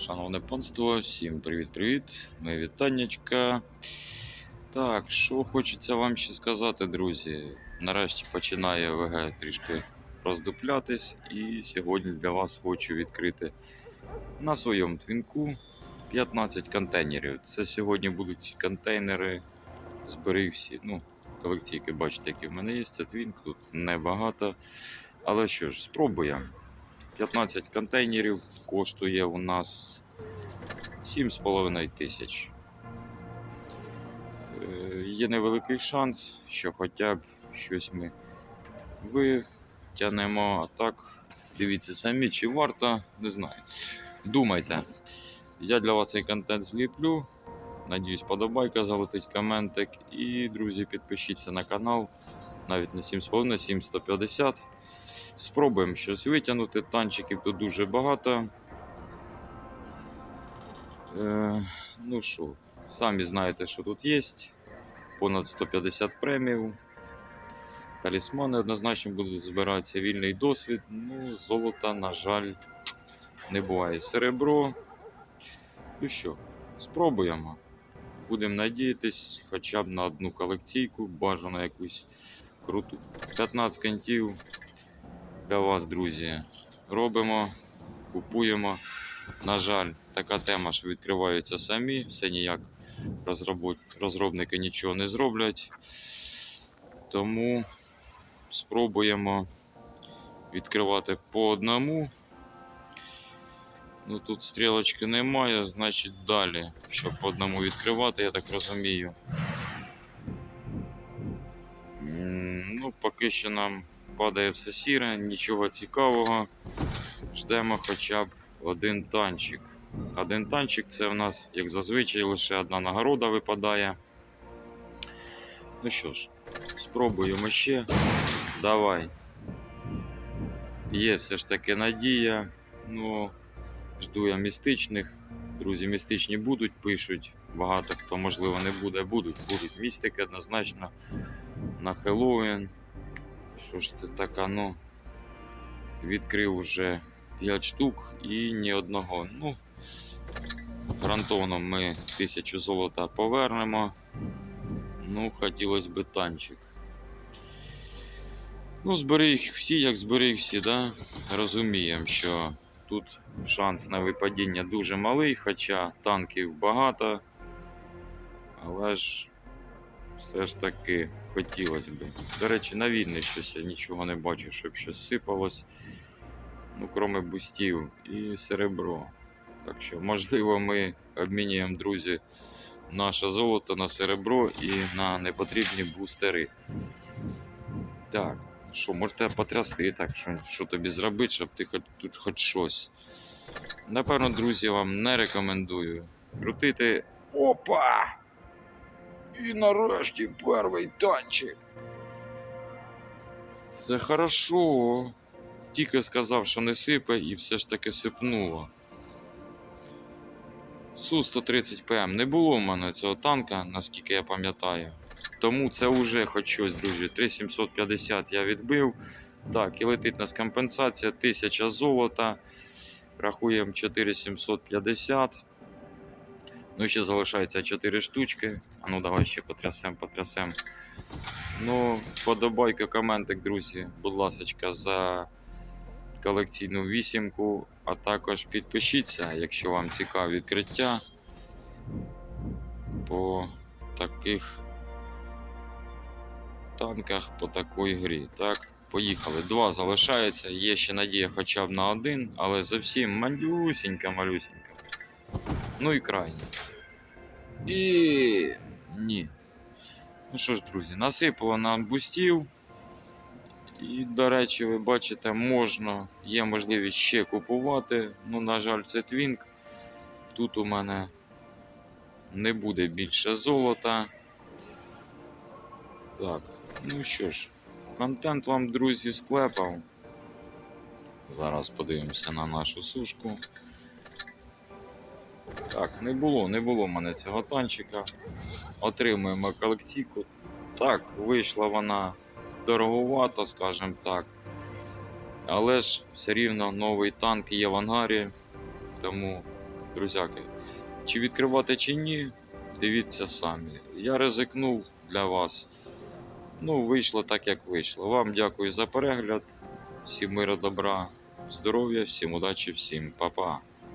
Шановне панство, всім привіт-привіт, моє вітаннячка. Так, що хочеться вам ще сказати, друзі. Нарешті починає ВГ трішки роздуплятись, і сьогодні для вас хочу відкрити на своєму твінку 15 контейнерів. Це сьогодні будуть контейнери збери всі. Ну, колекційки, бачите, які в мене є. Це твінк, тут небагато. Але що ж, спробуємо. 15 контейнерів коштує у нас 7,5 тисяч. Е, Є невеликий шанс, що хоча б щось ми витягнемо. А так, дивіться самі, чи варто, не знаю. Думайте. Я для вас цей контент зліплю. Надіюсь, подобайка, залетить коментик. І, друзі, підпишіться на канал. Навіть не 7,5, 7,150. Спробуємо щось витягнути. Танчиків тут дуже багато. Е, ну що, самі знаєте, що тут є. Понад 150 премів. Талісмани однозначно будуть збиратися. Вільний досвід. Ну, золота, на жаль, не буває. Серебро. Ну що, спробуємо. Будемо надіятись хоча б на одну колекційку, бажано якусь круту. 15 кантів для вас, друзі. Робимо, купуємо. На жаль, така тема, що відкриваються самі, все ніяк розробники нічого не зроблять. Тому спробуємо відкривати по одному. Ну тут стрілочки немає, значить далі, щоб по одному відкривати, я так розумію. Ну, поки що нам падає все сіре, нічого цікавого. Ждемо хоча б один танчик. Один танчик це в нас, як зазвичай, лише одна нагорода випадає. Ну що ж, спробуємо ще. Давай. Є все ж таки надія. Ну, жду я містичних. Друзі, містичні будуть, пишуть. Багато хто, можливо, не буде, будуть. Будуть містики однозначно на Хеллоуін. Що ж це така, ну. Відкрив уже 5 штук і ні одного. Ну, гарантовано ми тисячу золота повернемо. Ну, хотілося б танчик. Ну, збери їх всі, як збери їх всі, да? розуміємо, що тут шанс на випадіння дуже малий, хоча танків багато. Але ж все ж таки хотілося б. До речі, на війни щось я нічого не бачу, щоб щось сипалось. Ну, кроме бустів і серебро. Так що, можливо, ми обмінюємо, друзі, наше золото на серебро і на непотрібні бустери. Так, що, можете потрясти, так, що, що тобі зробити, щоб ти хоч, тут хоч щось. Напевно, друзі, вам не рекомендую крутити. Опа! І нарешті перший танчик. Це хорошо. Тільки сказав, що не сипе, і все ж таки сипнуло. Су-130 ПМ. Не було в мене цього танка, наскільки я пам'ятаю. Тому це вже хоч щось, друзі. 3750 я відбив. Так, і летить нас компенсація 1000 золота. Рахуємо 4750. Ну, ще залишається 4 штучки. А ну давай ще потрясем, потрясем. Ну, подобайка, коментик, друзі, будь ласка, за колекційну вісімку, а також підпишіться, якщо вам цікаві відкриття по таких танках, по такій грі. Так, поїхали. Два залишається. Є ще надія хоча б на один, але зовсім малюсенька. Ну і крайні. І ні. Ну що ж, друзі, насипало нам бустів. І, до речі, ви бачите, можна, є можливість ще купувати. Ну, на жаль, це твінк. Тут у мене не буде більше золота. Так, ну що ж, контент вам, друзі, склепав. Зараз подивимося на нашу сушку. Так, не було, не було в мене цього танчика. Отримуємо колекційку. Так, вийшла вона дороговато, скажімо так. Але ж все рівно новий танк є в ангарі, тому друзяки. Чи відкривати чи ні, дивіться самі. Я ризикнув для вас. Ну, вийшло так, як вийшло. Вам дякую за перегляд. Всім миру, добра, здоров'я, всім удачі, всім па-па.